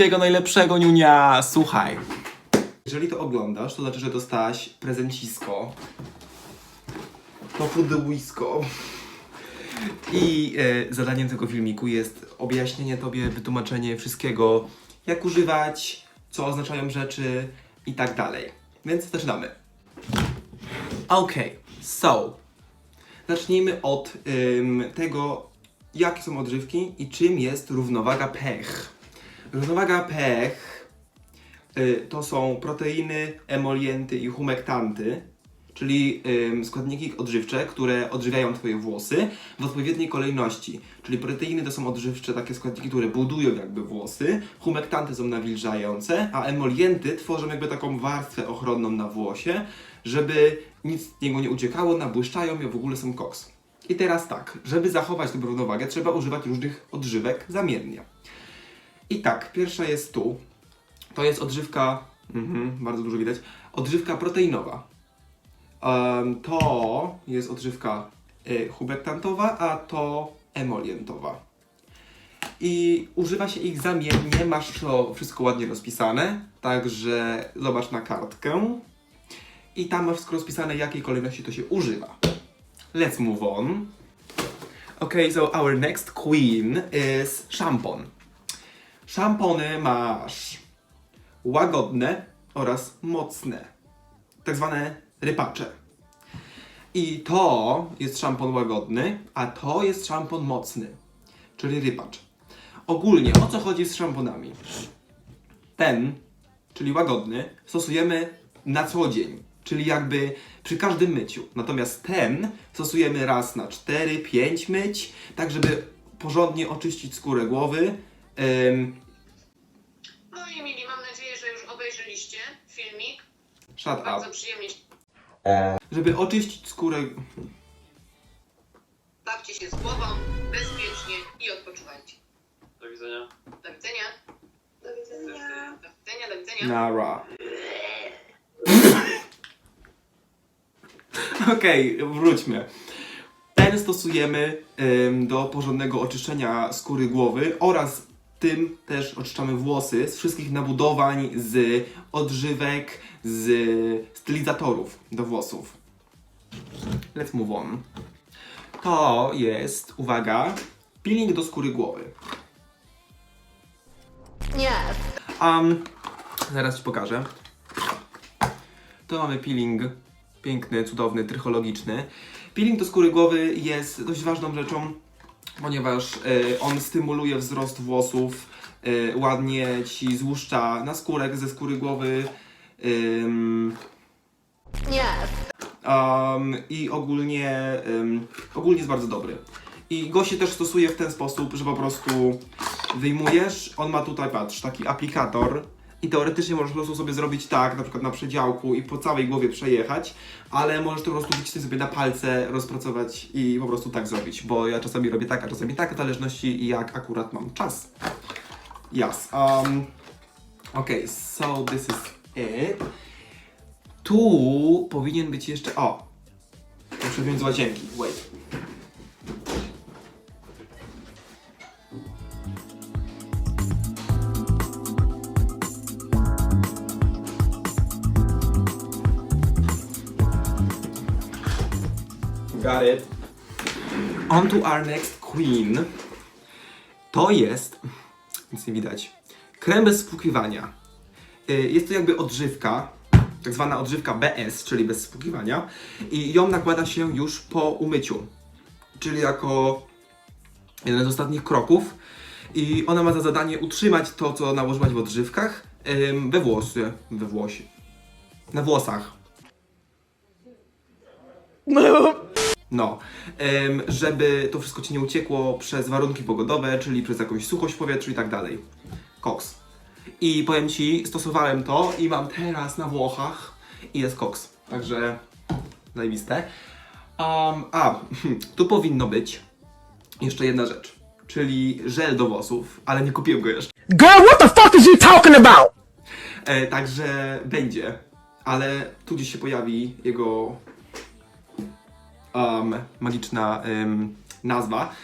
Wszystkiego najlepszego, Niunia! Słuchaj. Jeżeli to oglądasz, to znaczy, że dostałaś prezencisko. To pudełisko. I e, zadaniem tego filmiku jest objaśnienie tobie, wytłumaczenie wszystkiego, jak używać, co oznaczają rzeczy i tak dalej. Więc zaczynamy. Okej, so. Zacznijmy od ym, tego, jakie są odżywki i czym jest równowaga pech. Równowaga pech y, to są proteiny, emolienty i humektanty, czyli składniki odżywcze, które odżywiają Twoje włosy w odpowiedniej kolejności. Czyli proteiny to są odżywcze takie składniki, które budują jakby włosy, humektanty są nawilżające, a emolienty tworzą jakby taką warstwę ochronną na włosie, żeby nic z niego nie uciekało, nabłyszczają i w ogóle są koks. I teraz tak, żeby zachować tę równowagę, trzeba używać różnych odżywek zamiennie. I tak, pierwsza jest tu. To jest odżywka, mhm, bardzo dużo widać, odżywka proteinowa. Em, to jest odżywka y, humektantowa, a to emolientowa. I używa się ich zamiennie, masz to wszystko ładnie rozpisane, także zobacz na kartkę. I tam masz wszystko rozpisane, jakiej kolejności to się używa. Let's move on. Okay, so our next queen is szampon. Szampony masz łagodne oraz mocne, tak zwane rypacze. I to jest szampon łagodny, a to jest szampon mocny, czyli rypacz. Ogólnie o co chodzi z szamponami? Ten, czyli łagodny, stosujemy na co dzień, czyli jakby przy każdym myciu. Natomiast ten stosujemy raz na 4-5 myć, tak żeby porządnie oczyścić skórę głowy. Ym, No i mili, mam nadzieję, że już obejrzeliście filmik. shut Bardzo up. przyjemnie się Żeby oczyścić skórę. bawcie się z głową, bezpiecznie i odpoczywajcie. Do widzenia. Do widzenia. Do widzenia. Do widzenia, do widzenia. Nara. Okej, wróćmy. Ten stosujemy ym, do porządnego oczyszczenia skóry głowy oraz tym też oczyszczamy włosy z wszystkich nabudowań, z odżywek, z stylizatorów do włosów. Let's move on. To jest, uwaga, peeling do skóry głowy. Nie. Um, zaraz Ci pokażę. To mamy peeling piękny, cudowny, trychologiczny. Peeling do skóry głowy jest dość ważną rzeczą, ponieważ e, on stymuluje wzrost włosów, e, ładnie Ci złuszcza na skórek ze skóry głowy. Nie. Um, I ogólnie, um, ogólnie jest bardzo dobry. I go się też stosuje w ten sposób, że po prostu wyjmujesz, on ma tutaj, patrz, taki aplikator i teoretycznie możesz po prostu sobie zrobić tak, na przykład na przedziałku i po całej głowie przejechać, ale możesz to po prostu wycisnąć sobie na palce, rozpracować i po prostu tak zrobić, bo ja czasami robię tak, a czasami tak, w zależności jak akurat mam czas. Yes. Um, okay, so this is it. Tu powinien być jeszcze. O! Muszę wziąć z łazienki. Wait. Got it. On to our next queen. To jest. Nic nie widać. Krem bez spłukiwania. Y, Jest to jakby odżywka, tak zwana odżywka BS, czyli bez spłukiwania, i ją nakłada się już po umyciu, czyli jako jeden z ostatnich kroków. I ona ma za zadanie utrzymać to, co nałożyłaś w odżywkach, we włosy, we włosie, na włosach. No, ym, żeby to wszystko ci nie uciekło przez warunki pogodowe, czyli przez jakąś suchość w powietrzu i tak dalej. Koks. I powiem ci, stosowałem to i mam teraz na Włochach i jest koks. Także zajebiste. Um, a, tu powinno być jeszcze jedna rzecz, czyli żel do włosów, ale nie kupiłem go jeszcze. Girl, what the fuck is you talking about? E, także będzie, ale tu gdzieś się pojawi jego um, magiczna em, nazwa.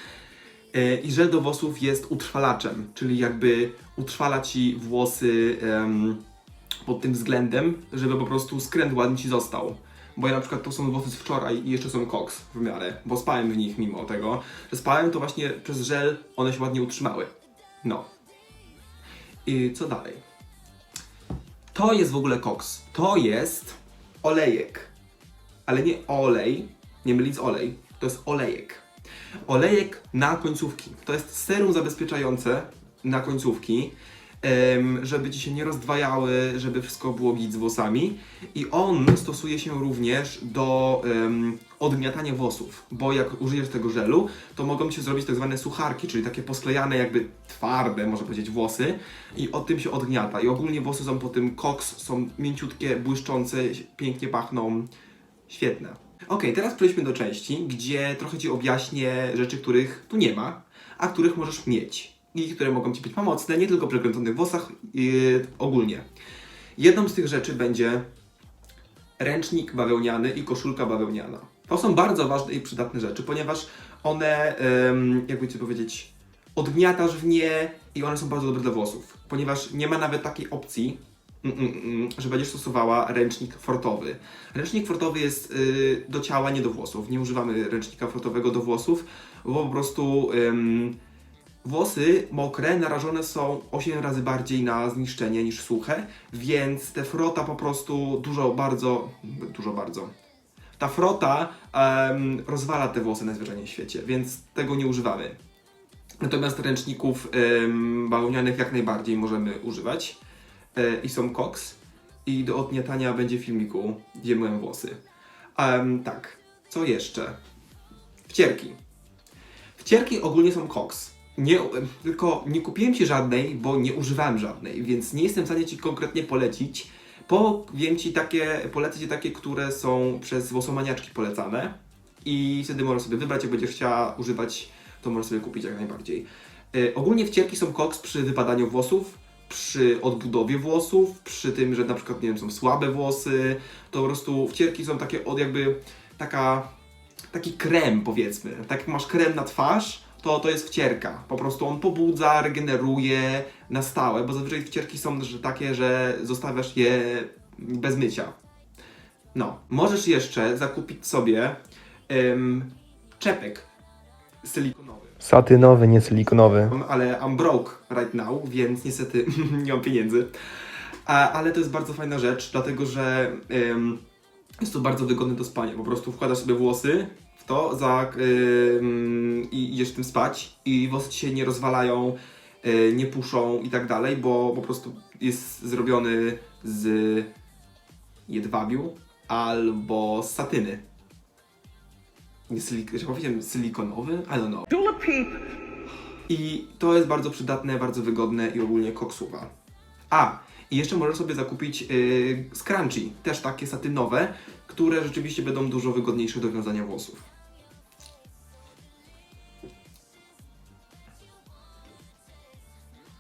E, I żel do włosów jest utrwalaczem, czyli jakby utrwala ci włosy em, pod tym względem, żeby po prostu skręt ładnie ci został. Bo ja na przykład to są włosy z wczoraj i jeszcze są koks w miarę, bo spałem w nich mimo tego, że spałem to właśnie przez żel one się ładnie utrzymały. No. I co dalej? To jest w ogóle koks. To jest olejek. Ale nie olej, nie mylić z olej. To jest olejek. Olejek na końcówki. To jest serum zabezpieczające na końcówki, żeby ci się nie rozdwajały, żeby wszystko było git z włosami. I on stosuje się również do em, odgniatania włosów, bo jak użyjesz tego żelu, to mogą ci zrobić tak zwane sucharki, czyli takie posklejane, jakby twarde, można powiedzieć, włosy i o tym się odgniata. I ogólnie włosy są po tym koks, są mięciutkie, błyszczące, pięknie pachną. Świetne. Ok, teraz przejdźmy do części, gdzie trochę Ci objaśnię rzeczy, których tu nie ma, a których możesz mieć. I które mogą Ci być pomocne, nie tylko przy kręconych włosach, yy, ogólnie. Jedną z tych rzeczy będzie ręcznik bawełniany i koszulka bawełniana. To są bardzo ważne i przydatne rzeczy, ponieważ one, ym, jakby Ci powiedzieć, odgniatasz w nie i one są bardzo dobre dla włosów. Ponieważ nie ma nawet takiej opcji, że będziesz stosowała ręcznik fortowy. Ręcznik fortowy jest y, do ciała, nie do włosów. Nie używamy ręcznika fortowego do włosów, bo po prostu włosy mokre narażone są 8 razy bardziej na zniszczenie niż suche, więc te frota po prostu dużo bardzo, dużo bardzo. Ta frota em, rozwala te włosy najzwyczajniej w świecie, więc tego nie używamy. Natomiast ręczników bawełnianych jak najbardziej możemy używać. E, I są koks. I do odgniatania będzie filmiku, gdzie myłem włosy. Em, tak, co jeszcze? Wcierki. Wcierki ogólnie są koks. Nie, tylko nie kupiłem Ci żadnej, bo nie używałem żadnej, więc nie jestem w stanie Ci konkretnie polecić. Powiem Ci takie, polecę Ci takie, które są przez włosomaniaczki polecane i wtedy możesz sobie wybrać, jak będziesz chciała używać, to możesz sobie kupić jak najbardziej. E, ogólnie wcierki są koks przy wypadaniu włosów, przy odbudowie włosów, przy tym, że na przykład, nie wiem, są słabe włosy, to po prostu wcierki są takie od jakby, taka, taki krem powiedzmy. Tak jak masz krem na twarz, to to jest wcierka. Po prostu on pobudza, regeneruje na stałe, bo zazwyczaj wcierki są że takie, że zostawiasz je bez mycia. No, możesz jeszcze zakupić sobie em, czepek silikonowy. Satynowy, nie silikonowy. Ale I'm broke right now, więc niestety nie mam pieniędzy. A, ale to jest bardzo fajna rzecz, dlatego że em, jest to bardzo wygodne do spania. Po prostu wkładasz sobie włosy w to za, em, i idziesz tym spać i włosy ci się nie rozwalają, e, nie puszą i tak dalej, bo po prostu jest zrobiony z jedwabiu albo z satyny. Nie silik- że powiedziałem silikonowy? I don't know. I to jest bardzo przydatne, bardzo wygodne i ogólnie koksuwa. A, i jeszcze możesz sobie zakupić yy, scrunchie, też takie satynowe, które rzeczywiście będą dużo wygodniejsze do wiązania włosów.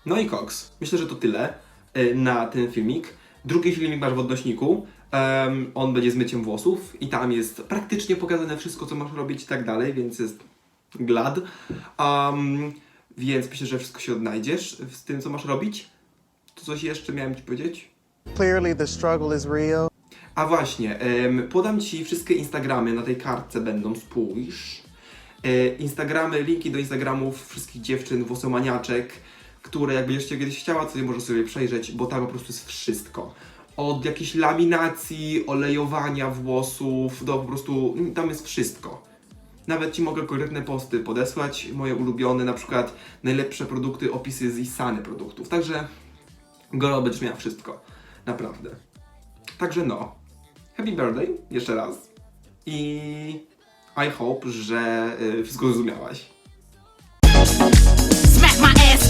No i koks. Myślę, że to tyle yy, na ten filmik. Drugi filmik masz w odnośniku. Em, on będzie z myciem włosów i tam jest praktycznie pokazane wszystko, co masz robić i tak dalej, więc jest glad. Um, więc myślę, że wszystko się odnajdziesz z tym, co masz robić. To coś jeszcze miałem Ci powiedzieć? Clearly, the struggle is real. A właśnie, em, podam Ci wszystkie Instagramy, na tej kartce będą, spójrz. E, Instagramy, linki do Instagramów wszystkich dziewczyn, włosomaniaczek, które jak będziesz kiedyś chciała, to je możesz sobie przejrzeć, bo tam po prostu jest wszystko od jakiejś laminacji, olejowania włosów, do po prostu mm, tam jest wszystko. Nawet Ci mogę konkretne posty podesłać, moje ulubione, na przykład najlepsze produkty, opisy z Isany produktów. Także gorąco będziesz miała wszystko. Naprawdę. Także no. Happy birthday jeszcze raz. I I hope, że y, wszystko zrozumiałaś. Smack my ass.